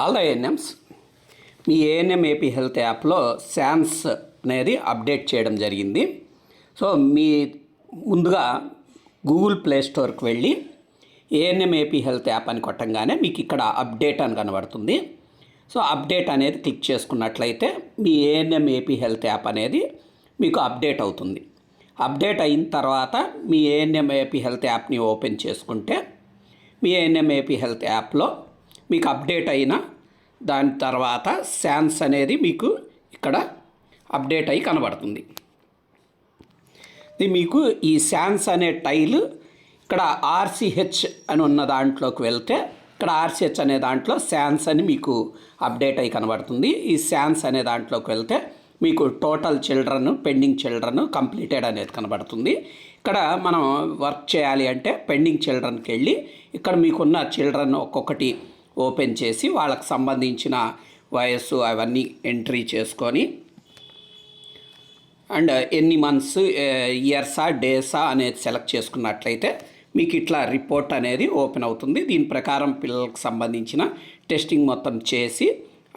All the ANMs మీ ANM AP health యాప్లో శాన్స్ అనేది అప్డేట్ చేయడం జరిగింది. సో మీ ముందుగా గూగుల్ ప్లే స్టోర్కి వెళ్ళి ఏఎన్ఎం ఏపీ హెల్త్ యాప్ అని కొట్టంగానే మీకు ఇక్కడ అప్డేట్ అని కనబడుతుంది. సో అప్డేట్ అనేది క్లిక్ చేసుకున్నట్లయితే మీ ఏఎన్ఎం ఏపీ హెల్త్ యాప్ అనేది మీకు అప్డేట్ అవుతుంది. అప్డేట్ అయిన తర్వాత మీ ఏఎన్ఎం ఏపీ హెల్త్ యాప్ని ఓపెన్ చేసుకుంటే మీ ఏఎన్ఎం ఏపీ హెల్త్ యాప్లో మీకు అప్డేట్ అయిన దాని తర్వాత శాన్స్ అనేది మీకు ఇక్కడ అప్డేట్ అయి కనబడుతుంది. ఇది మీకు ఈ శాన్స్ అనే టైల్ ఇక్కడ ఆర్సిహెచ్ అని ఉన్న దాంట్లోకి వెళ్తే ఇక్కడ ఆర్సిహెచ్ అనే దాంట్లో శాన్స్ అని మీకు అప్డేట్ అయి కనబడుతుంది. ఈ శాన్స్ అనే దాంట్లోకి వెళ్తే మీకు total children pending children completed అనేది కనబడుతుంది. ఇక్కడ మనం వర్క్ చేయాలి అంటే పెండింగ్ చిల్డ్రన్కి వెళ్ళి ఇక్కడ మీకున్న చిల్డ్రన్ ఒక్కొక్కటి ఓపెన్ చేసి వాళ్ళకు సంబంధించిన వయస్సు అవన్నీ ఎంట్రీ చేసుకొని అండ్ ఎన్ని మంత్స్ ఇయర్సా డేసా అనేది సెలెక్ట్ చేసుకున్నట్లయితే మీకు ఇట్లా రిపోర్ట్ అనేది ఓపెన్ అవుతుంది. దీని ప్రకారం పిల్లలకు సంబంధించిన టెస్టింగ్ మొత్తం చేసి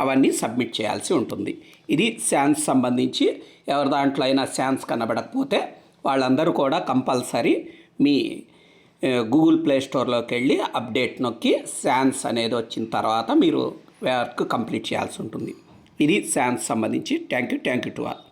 అవన్నీ సబ్మిట్ చేయాల్సి ఉంటుంది. ఇది శాన్స్ సంబంధించి ఎవరి దాంట్లో అయినా శాన్స్ కనబడకపోతే వాళ్ళందరూ కూడా కంపల్సరీ మీ గూగుల్ ప్లే స్టోర్లోకి వెళ్ళి అప్డేట్ నొక్కి శాన్స్ అనేది వచ్చిన తర్వాత మీరు వర్క్ కంప్లీట్ చేయాల్సి ఉంటుంది. ఇది శాన్స్ సంబంధించి. Thank you thank you to all